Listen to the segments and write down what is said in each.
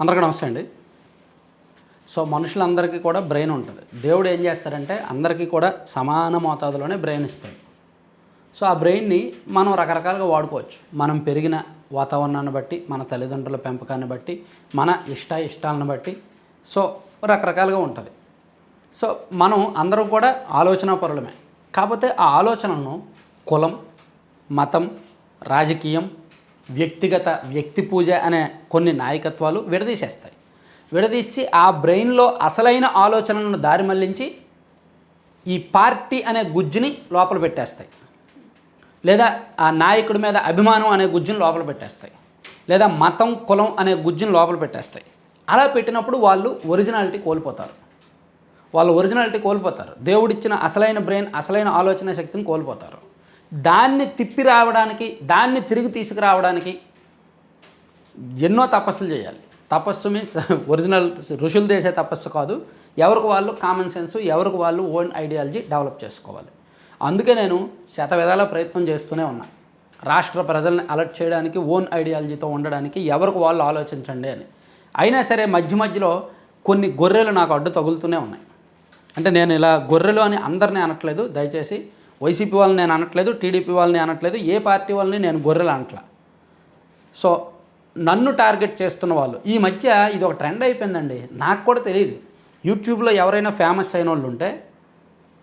అందరికీ నమస్తే అండి. సో మనుషులందరికీ కూడా బ్రెయిన్ ఉంటుంది. దేవుడు ఏం చేస్తారంటే అందరికీ కూడా సమాన మోతాదులోనే బ్రెయిన్ ఇస్తాడు. సో ఆ బ్రెయిన్ని మనం రకరకాలుగా వాడుకోవచ్చు. మనం పెరిగిన వాతావరణాన్ని బట్టి మన తల్లిదండ్రుల పెంపకాన్ని బట్టి మన ఇష్ట ఇష్టాలను బట్టి సో రకరకాలుగా ఉంటుంది. సో మనం అందరం కూడా ఆలోచన పరులమే కాకపోతే ఆ ఆలోచనలను కులం మతం రాజకీయం వ్యక్తిగత వ్యక్తి పూజ అనే కొన్ని నాయకత్వాలు విడదీసేస్తాయి. విడదీసి ఆ బ్రెయిన్లో అసలైన ఆలోచనలను దారి మళ్ళించి ఈ పార్టీ అనే గుజ్జుని లోపల పెట్టేస్తాయి. లేదా ఆ నాయకుడి మీద అభిమానం అనే గుజ్జుని లోపల పెట్టేస్తాయి. లేదా మతం కులం అనే గుజ్జుని లోపల పెట్టేస్తాయి. అలా పెట్టినప్పుడు వాళ్ళు ఒరిజినాలిటీ కోల్పోతారు. వాళ్ళు ఒరిజినాలిటీ కోల్పోతారు. దేవుడిచ్చిన అసలైన బ్రెయిన్ అసలైన ఆలోచన శక్తిని కోల్పోతారు. దాన్ని తిప్పి రావడానికి దాన్ని తిరిగి తీసుకురావడానికి ఎన్నో తపస్సులు చేయాలి. తపస్సు మీన్స్ ఒరిజినల్ ఋషులు చేసే తపస్సు కాదు. ఎవరికి వాళ్ళు కామన్ సెన్స్ ఎవరికి వాళ్ళు ఓన్ ఐడియాలజీ డెవలప్ చేసుకోవాలి. అందుకే నేను శత విధాల ప్రయత్నం చేస్తూనే ఉన్నా. రాష్ట్ర ప్రజల్ని అలర్ట్ చేయడానికి ఓన్ ఐడియాలజీతో ఉండడానికి ఎవరికి వాళ్ళు ఆలోచించండి అని. అయినా సరే మధ్య మధ్యలో కొన్ని గొర్రెలు నాకు అడ్డు తగులుతూనే ఉన్నాయి. అంటే నేను ఇలా గొర్రెలు అని అందరినీ అనట్లేదు. దయచేసి వైసీపీ వాళ్ళని నేను అనట్లేదు టీడీపీ వాళ్ళని అనట్లేదు ఏ పార్టీ వాళ్ళని నేను గొర్రెలు అనట్లా. సో నన్ను టార్గెట్ చేస్తున్న వాళ్ళు ఈ మధ్య ఇది ఒక ట్రెండ్ అయిపోయిందండి నాకు కూడా తెలియదు. యూట్యూబ్లో ఎవరైనా ఫేమస్ అయిన వాళ్ళు ఉంటే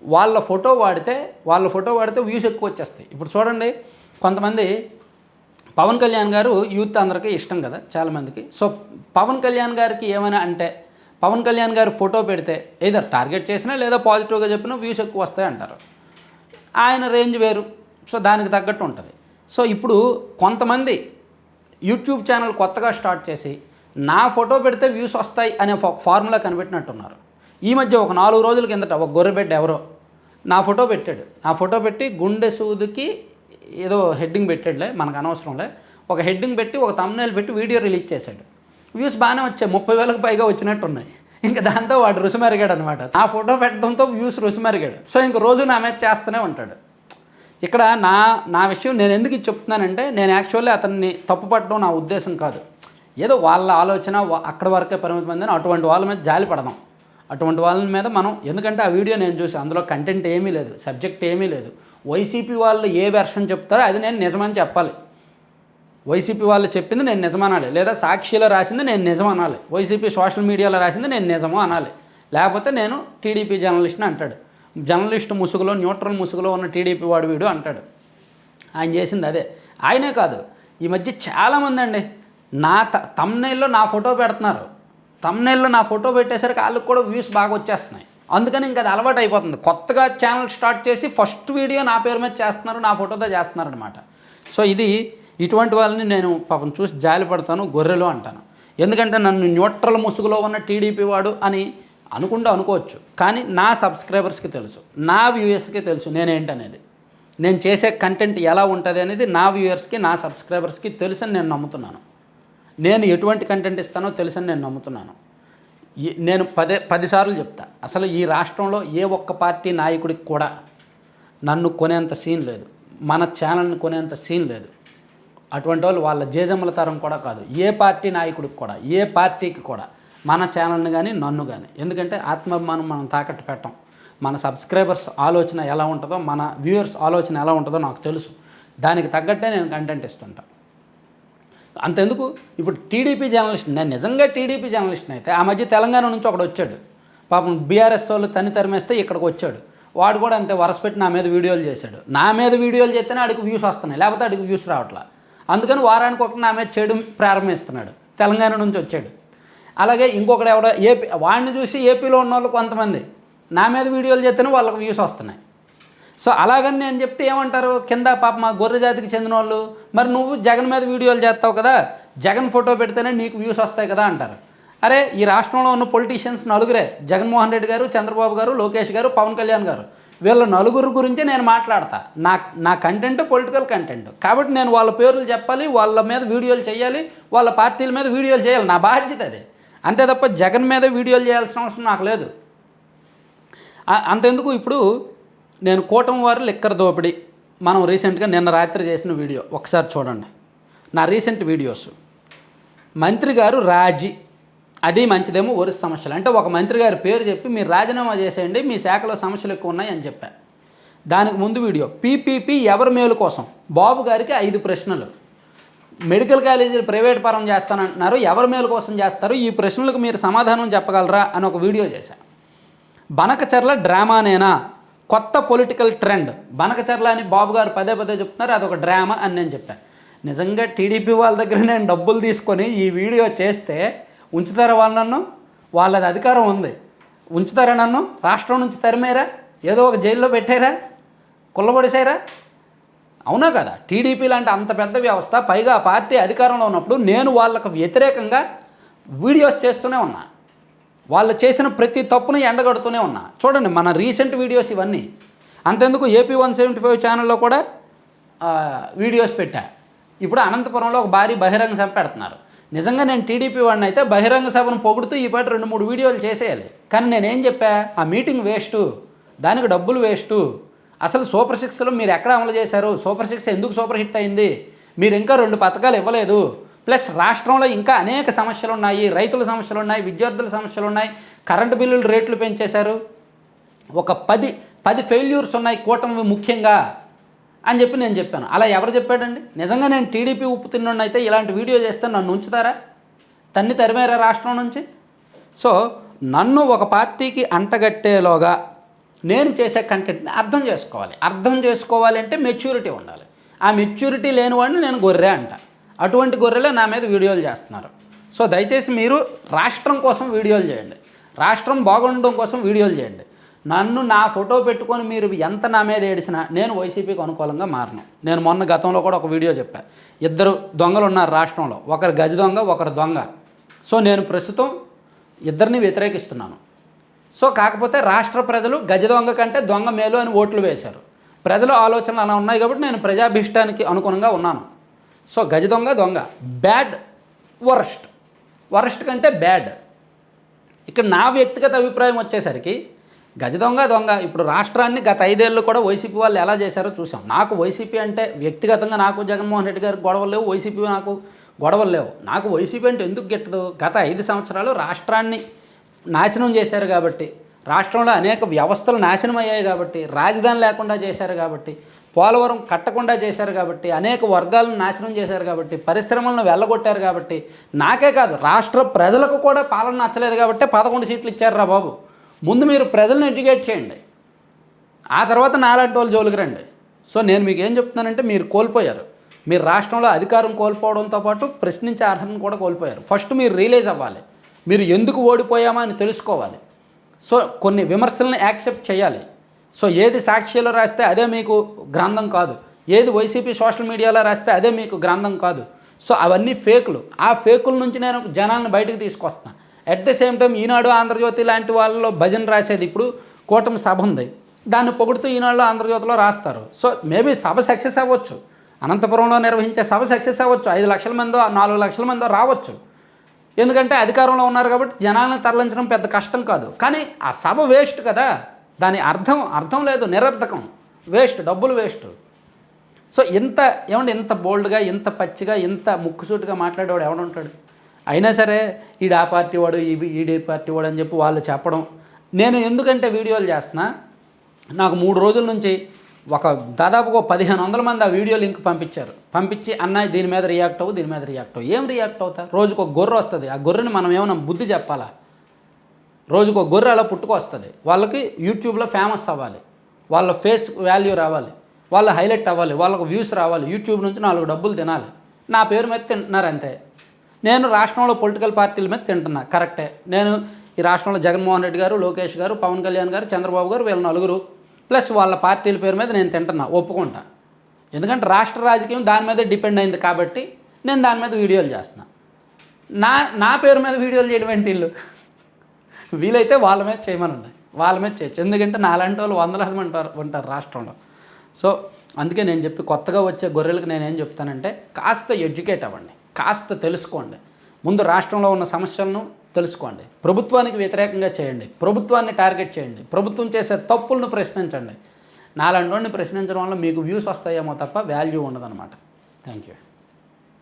వాళ్ళ ఫోటో వాడితే వాళ్ళ ఫోటో వాడితే వ్యూస్ ఎక్కువ వచ్చేస్తాయి. ఇప్పుడు చూడండి కొంతమంది పవన్ కళ్యాణ్ గారు యూత్ అందరికీ ఇష్టం కదా చాలామందికి సో పవన్ కళ్యాణ్ గారికి ఏమైనా అంటే పవన్ కళ్యాణ్ గారు ఫోటో పెడితే ఏదో టార్గెట్ చేసినా లేదా పాజిటివ్గా చెప్పినా వ్యూస్ ఎక్కువ వస్తాయి అంటారు. ఆయన రేంజ్ వేరు. సో దానికి తగ్గట్టు ఉంటుంది. సో ఇప్పుడు కొంతమంది యూట్యూబ్ ఛానల్ కొత్తగా స్టార్ట్ చేసి నా ఫోటో పెడితే వ్యూస్ వస్తాయి అనే ఫార్ములా కనిపెట్టినట్టున్నారు. ఈ మధ్య ఒక నాలుగు రోజుల కిందట ఒక గొర్రెబిడ్డ ఎవరో నా ఫోటో పెట్టాడు. నా ఫోటో పెట్టి గుండె సూదికి ఏదో హెడ్డింగ్ పెట్టాడులే మనకు అనవసరంలే ఒక హెడ్డింగ్ పెట్టి ఒక తమ్నేలు పెట్టి వీడియో రిలీజ్ చేశాడు. వ్యూస్ బాగానే వచ్చాయి. ముప్పై వేలకు పైగా వచ్చినట్టు ఉన్నాయి ఇంకా దాంతో వాడు రుసిమెరిగాడు అనమాట నా ఫోటో పెట్టడంతో వ్యూస్ రుసిమెరిగాడు. సో ఇంక రోజు నా మీద చేస్తూనే ఉంటాడు. ఇక్కడ నా నా విషయం నేను ఎందుకు ఇది చెప్తున్నానంటే నేను యాక్చువల్లీ అతన్ని తప్పు పట్టడం నా ఉద్దేశం కాదు. ఏదో వాళ్ళ ఆలోచన అక్కడ వరకే పరిమితమైందని అటువంటి వాళ్ళ మీద జాలి పడదాం. అటువంటి వాళ్ళ మీద మనం ఎందుకంటే ఆ వీడియో నేను చూసి అందులో కంటెంట్ ఏమీ లేదు సబ్జెక్ట్ ఏమీ లేదు. వైసీపీ వాళ్ళు ఏ వెర్షన్ చెప్తారో అది నేను నిజమని చెప్పాలి. వైసీపీ వాళ్ళు చెప్పింది నేను నిజమనాలి. లేదా సాక్షిలో రాసింది నేను నిజం అనాలి వైసీపీ సోషల్ మీడియాలో రాసింది నేను నిజము అనాలి. లేకపోతే నేను టీడీపీ జర్నలిస్ట్ని అంటాడు. జర్నలిస్ట్ ముసుగులో న్యూట్రల్ ముసుగులో ఉన్న టీడీపీ వాడు వీడు అంటాడు. ఆయన చేసింది అదే. ఆయనే కాదు. ఈ మధ్య చాలామంది అండి నా త తమ్నైల్లో నా ఫోటో పెడుతున్నారు. తమ్నైల్లో నా ఫోటో పెట్టేసరికి వాళ్ళకి కూడా వ్యూస్ బాగా వచ్చేస్తున్నాయి. అందుకని ఇంకా అది అలవాటు అయిపోతుంది. కొత్తగా ఛానల్ స్టార్ట్ చేసి ఫస్ట్ వీడియో నా పేరు మీద చేస్తున్నారు నా ఫోటోతో చేస్తున్నారు అనమాట సో ఇది ఇటువంటి వాళ్ళని నేను పాపం చూసి జాలి పడతాను గొర్రెలు అంటాను. ఎందుకంటే నన్ను న్యూట్రల్ ముసుగులో ఉన్న టీడీపీ వాడు అని అనుకుంటూ అనుకోవచ్చు. కానీ నా సబ్స్క్రైబర్స్కి తెలుసు నా వ్యూయర్స్కి తెలుసు నేనేంటనేది. నేను చేసే కంటెంట్ ఎలా ఉంటుంది అనేది నా వ్యూయర్స్కి నా సబ్స్క్రైబర్స్కి తెలుసని నేను నమ్ముతున్నాను. నేను ఎటువంటి కంటెంట్ ఇస్తానో తెలుసని నేను నమ్ముతున్నాను. ఈ- నేను పదే పదిసార్లు చెప్తా అసలు ఈ రాష్ట్రంలో ఏ ఒక్క పార్టీ నాయకుడికి కూడా నన్ను కొనేంత సీన్ లేదు. మన ఛానల్ని కొనేంత సీన్ లేదు. అటువంటి వాళ్ళు వాళ్ళ జేజమ్మల తరం కూడా కాదు. ఏ పార్టీ నాయకుడికి కూడా ఏ పార్టీకి కూడా మన ఛానల్ని కానీ నన్ను కానీ ఎందుకంటే ఆత్మాభిమానం మనం తాకట్టు పెట్టం. మన సబ్స్క్రైబర్స్ ఆలోచన ఎలా ఉంటుందో మన వ్యూయర్స్ ఆలోచన ఎలా ఉంటుందో నాకు తెలుసు. దానికి తగ్గట్టే నేను కంటెంట్ ఇస్తుంటాను అంతెందుకు? ఇప్పుడు టీడీపీ జర్నలిస్ట్ నేను నిజంగా టీడీపీ జర్నలిస్ట్ని అయితే ఆ మధ్య తెలంగాణ నుంచి ఒకడు వచ్చాడు. పాపం బీఆర్ఎస్ వాళ్ళు తని తరిమేస్తే ఇక్కడికి వచ్చాడు. వాడు కూడా అంతే వరసపెట్టి నా మీద వీడియోలు చేశాడు. నా మీద వీడియోలు చేస్తేనే అడిగి వ్యూస్ వస్తున్నాయి. లేకపోతే అడిగి వ్యూస్ రావట్లా. అందుకని వారానికి ఒకటి నా మీద చేయడం ప్రారంభిస్తున్నాడు. తెలంగాణ నుంచి వచ్చాడు. అలాగే ఇంకొకడు ఎవడో ఏపీ వాడిని చూసి ఏపీలో ఉన్న వాళ్ళు కొంతమంది. నా మీద వీడియోలు చేస్తేనే వాళ్ళకి వ్యూస్ వస్తున్నాయి. సో అలాగని నేను చెప్తే ఏమంటారు? కింద పాప మా గొర్రె జాతికి చెందిన వాళ్ళు మరి నువ్వు జగన్ మీద వీడియోలు చేస్తావు కదా జగన్ ఫోటో పెడితేనే నీకు వ్యూస్ వస్తాయి కదా అంటారు. అరే ఈ రాష్ట్రంలో ఉన్న పొలిటీషియన్స్ నలుగురే జగన్మోహన్ రెడ్డి గారు చంద్రబాబు గారు లోకేష్ గారు పవన్ కళ్యాణ్ గారు. వీళ్ళ నలుగురు గురించి నేను మాట్లాడతా. నా నా కంటెంట్ పొలిటికల్ కంటెంట్ కాబట్టి నేను వాళ్ళ పేర్లు చెప్పాలి వాళ్ళ మీద వీడియోలు చేయాలి వాళ్ళ పార్టీల మీద వీడియోలు చేయాలి. నా బాధ్యత అది. అంతే తప్ప జగన్ మీద వీడియోలు చేయాల్సిన అవసరం నాకు లేదు. అంతెందుకు ఇప్పుడు నేను కూటమి వారు లిక్కర్ దోపిడీ. మనం రీసెంట్గా నిన్న రాత్రి చేసిన వీడియో. ఒకసారి చూడండి. నా రీసెంట్ వీడియోస్. మంత్రి గారు రాజీ. అది మంచిదేమో ఒరిస్సా సమస్యలు. అంటే ఒక మంత్రి గారి పేరు చెప్పి మీరు రాజీనామా చేసేయండి మీ శాఖలో సమస్యలు ఎక్కువ ఉన్నాయి అని చెప్పాను దానికి ముందు వీడియో. పీపీపీ ఎవరి మేలు కోసం? బాబు గారికి ఐదు ప్రశ్నలు. మెడికల్ కాలేజీలు ప్రైవేట్ పరం చేస్తానంటున్నారు ఎవరి మేలు కోసం చేస్తారు? ఈ ప్రశ్నలకు మీరు సమాధానం చెప్పగలరా అని ఒక వీడియో చేశాను బనకచర్ల డ్రామానేనా? కొత్త పొలిటికల్ ట్రెండ్. బనకచర్ల అని బాబు గారు పదే పదే చెప్తున్నారు అదొక డ్రామా అని నేను చెప్పాను నిజంగా టీడీపీ వాళ్ళ దగ్గర నేను డబ్బులు తీసుకొని ఈ వీడియో చేస్తే ఉంచుతారా వాళ్ళు నన్ను? వాళ్ళది అధికారం ఉంది. ఉంచుతారా నన్ను? రాష్ట్రం నుంచి తరిమేరా? ఏదో ఒక జైల్లో పెట్టారా? కుల్లబడిసారా అవునా కదా. టీడీపీ లాంటి అంత పెద్ద వ్యవస్థ పైగా పార్టీ అధికారంలో ఉన్నప్పుడు నేను వాళ్ళకు వ్యతిరేకంగా వీడియోస్ చేస్తూనే ఉన్నా. వాళ్ళు చేసిన ప్రతి తప్పును ఎండగడుతూనే ఉన్నా. చూడండి మన రీసెంట్ వీడియోస్ ఇవన్నీ. అంతెందుకు ఏపీ వన్ సెవెంటీ ఫైవ్ ఛానల్లో కూడా వీడియోస్ పెట్టా. ఇప్పుడు అనంతపురంలో ఒక భారీ బహిరంగ సభ పెడుతున్నారు. నిజంగా నేను టీడీపీ వాడిని అయితే బహిరంగ సభను పొగుడుతూ ఈ పాటు రెండు మూడు వీడియోలు చేసేయాలి. కానీ నేనేం చెప్పా? ఆ మీటింగ్ వేస్టు. దానికి డబ్బులు వేస్టు. అసలు సూపర్ సిక్స్లో మీరు ఎక్కడ అమలు చేశారు? సూపర్ సిక్స్ ఎందుకు సూపర్ హిట్ అయింది? మీరు ఇంకా రెండు పథకాలు ఇవ్వలేదు. ప్లస్ రాష్ట్రంలో ఇంకా అనేక సమస్యలు ఉన్నాయి రైతుల సమస్యలు ఉన్నాయి విద్యార్థుల సమస్యలు ఉన్నాయి కరెంటు బిల్లులు రేట్లు పెంచేశారు. ఒక పది పది ఫెయిల్యూర్స్ ఉన్నాయి కూటమి ముఖ్యంగా. అని చెప్పి నేను చెప్పాను. అలా ఎవరు చెప్పాడండి? నిజంగా నేను టీడీపీ ఉప్పు తిన్నోడిని అయితే ఇలాంటి వీడియో చేస్తే నన్ను ఉంచుతారా? తన్ని తరిమేరా రాష్ట్రం నుంచి? సో నన్ను ఒక పార్టీకి అంటగట్టేలోగా నేను చేసే కంటెంట్ని అర్థం చేసుకోవాలి. అర్థం చేసుకోవాలి అంటే మెచ్యూరిటీ ఉండాలి. ఆ మెచ్యూరిటీ లేని వాడిని నేను గొర్రె అంట. అటువంటి గొర్రెలే నా మీద వీడియోలు చేస్తున్నారు. సో దయచేసి మీరు రాష్ట్రం కోసం వీడియోలు చేయండి. రాష్ట్రం బాగుండడం కోసం వీడియోలు చేయండి. నన్ను నా ఫోటో పెట్టుకొని మీరు ఎంత నా మీద ఏడిసినా నేను వైసీపీకి అనుకూలంగా మారను. నేను మొన్న గతంలో కూడా ఒక వీడియో చెప్పా. ఇద్దరు దొంగలు ఉన్నారు రాష్ట్రంలో. ఒకరు గజ దొంగ ఒకరు దొంగ. సో నేను ప్రస్తుతం ఇద్దరిని వ్యతిరేకిస్తున్నాను. సో కాకపోతే రాష్ట్ర ప్రజలు గజ దొంగ కంటే దొంగ మేలు అని ఓట్లు వేశారు. ప్రజల ఆలోచనలు అలా ఉన్నాయి కాబట్టి నేను ప్రజాభీష్టానికి అనుగుణంగా ఉన్నాను. సో గజ దొంగ దొంగ. Bad worst. వరస్ట్ కంటే బ్యాడ్. ఇక్కడ నా వ్యక్తిగత అభిప్రాయం వచ్చేసరికి గజ దొంగ దొంగ. ఇప్పుడు రాష్ట్రాన్ని గత ఐదేళ్ళు కూడా వైసీపీ వాళ్ళు ఎలా చేశారో చూసాం. నాకు వైసీపీ అంటే వ్యక్తిగతంగా నాకు జగన్మోహన్ రెడ్డి గారికి గొడవలు లేవు వైసీపీ నాకు గొడవలు లేవు. నాకు వైసీపీ అంటే ఎందుకు గిట్టదు? గత ఐదు సంవత్సరాలు రాష్ట్రాన్ని నాశనం చేశారు కాబట్టి రాష్ట్రంలో అనేక వ్యవస్థలు నాశనం అయ్యాయి కాబట్టి రాజధాని లేకుండా చేశారు కాబట్టి పోలవరం కట్టకుండా చేశారు కాబట్టి అనేక వర్గాలను నాశనం చేశారు కాబట్టి పరిశ్రమలను వెళ్ళగొట్టారు కాబట్టి నాకే కాదు రాష్ట్ర ప్రజలకు కూడా పాలన నచ్చలేదు కాబట్టి పదకొండు సీట్లు ఇచ్చారు రా బాబు. ముందు మీరు ప్రజలను ఎడ్యుకేట్ చేయండి. ఆ తర్వాత నాలాంటి వాళ్ళు జోలికి రండి. సో నేను మీకు ఏం చెప్తున్నానంటే మీరు కోల్పోయారు. మీరు రాష్ట్రంలో అధికారం కోల్పోవడంతో పాటు ప్రశ్నించే అర్హతను కూడా కోల్పోయారు. ఫస్ట్ మీరు రియలైజ్ అవ్వాలి. మీరు ఎందుకు ఓడిపోయామా అని తెలుసుకోవాలి. సో కొన్ని విమర్శలను యాక్సెప్ట్ చేయాలి. సో ఏది సాక్షిలో రాస్తే అదే మీకు గ్రంథం కాదు. ఏది వైసీపీ సోషల్ మీడియాలో రాస్తే అదే మీకు గ్రంథం కాదు. సో అవన్నీ ఫేకులు. ఆ ఫేకుల నుంచి నేను జనాలను బయటకు తీసుకొస్తాను at the same time Eenadu Andhra Jyothi లాంటి వాళ్ళలో భజన రాసేది ఇప్పుడు కూటమి సభ ఉంది. దాన్ని పొగుడుతూ ఈనాడులో ఆంధ్రజ్యోతిలో రాస్తారు. సో మేబీ సభ సక్సెస్ అవ్వచ్చు. అనంతపురంలో నిర్వహించే సభ సక్సెస్ అవ్వచ్చు. ఐదు లక్షల మందో నాలుగు లక్షల మందో రావచ్చు. ఎందుకంటే అధికారంలో ఉన్నారు కాబట్టి జనాలను తరలించడం పెద్ద కష్టం కాదు. కానీ ఆ సభ వేస్ట్ కదా. దాని అర్థం అర్థం లేదు నిరర్థకం. వేస్ట్ డబ్బులు వేస్ట్ సో ఇంత ఏమంటే ఇంత బోల్డ్గా ఇంత పచ్చిగా ఇంత ముక్కుసూటిగా మాట్లాడేవాడు ఎవడుంటాడు అయినా సరే ఈడు ఆ పార్టీ వాడు ఈడే పార్టీ వాడు అని చెప్పి వాళ్ళు చెప్పడం. నేను ఎందుకంటే వీడియోలు చేస్తున్నా నాకు మూడు రోజుల నుంచి ఒక దాదాపుగా పదిహేను వందల మంది ఆ వీడియో లింక్ పంపించారు. పంపించి అన్న దీని మీద రియాక్ట్ అవ్వు దీని మీద రియాక్ట్ అవ్వు. ఏం రియాక్ట్ అవుతా రోజుకు ఒక గొర్రె వస్తుంది. ఆ గొర్రెని మనం ఏమైనా బుద్ధి చెప్పాలా? రోజుకు ఒక గొర్రె అలా పుట్టుకొస్తుంది వాళ్ళకి యూట్యూబ్లో ఫేమస్ అవ్వాలి. వాళ్ళ ఫేస్ వాల్యూ రావాలి. వాళ్ళ హైలైట్ అవ్వాలి. వాళ్ళకు వ్యూస్ రావాలి. యూట్యూబ్ నుంచి నాలుగు డబ్బులు తినాలి. నా పేరు మీద తింటున్నారు అంతే. నేను రాష్ట్రంలో పొలిటికల్ పార్టీల మీద తింటున్నా. కరెక్టే. నేను ఈ రాష్ట్రంలో జగన్మోహన్ రెడ్డి గారు లోకేష్ గారు పవన్ కళ్యాణ్ గారు చంద్రబాబు గారు వీళ్ళ నలుగురు. ప్లస్ వాళ్ళ పార్టీల పేరు మీద నేను తింటున్నా. ఒప్పుకుంటా. ఎందుకంటే రాష్ట్ర రాజకీయం దాని మీద డిపెండ్ అయింది కాబట్టి నేను దాని మీద వీడియోలు చేస్తున్నా. నా నా పేరు మీద వీడియోలు చేయడం ఏంటి వీళ్ళు? వీలైతే వాళ్ళ మీద చేయమనండి. వాళ్ళ మీద చేయొచ్చు. ఎందుకంటే నాలాంటి వాళ్ళు వందలాది ఉంటారు ఉంటారు రాష్ట్రంలో. సో అందుకే నేను చెప్పి కొత్తగా వచ్చే గొర్రెలకు నేనేం చెప్తానంటే కాస్త ఎడ్యుకేట్ అవ్వండి. కాస్త తెలుసుకోండి. ముందు రాష్ట్రంలో ఉన్న సమస్యలను తెలుసుకోండి. ప్రభుత్వానికి వ్యతిరేకంగా చేయండి. ప్రభుత్వాన్ని టార్గెట్ చేయండి. ప్రభుత్వం చేసే తప్పులను ప్రశ్నించండి. నాలుగు ప్రశ్నించడం వల్ల మీకు వ్యూస్ వస్తాయేమో తప్ప వాల్యూ ఉండదన్నమాట. Thank you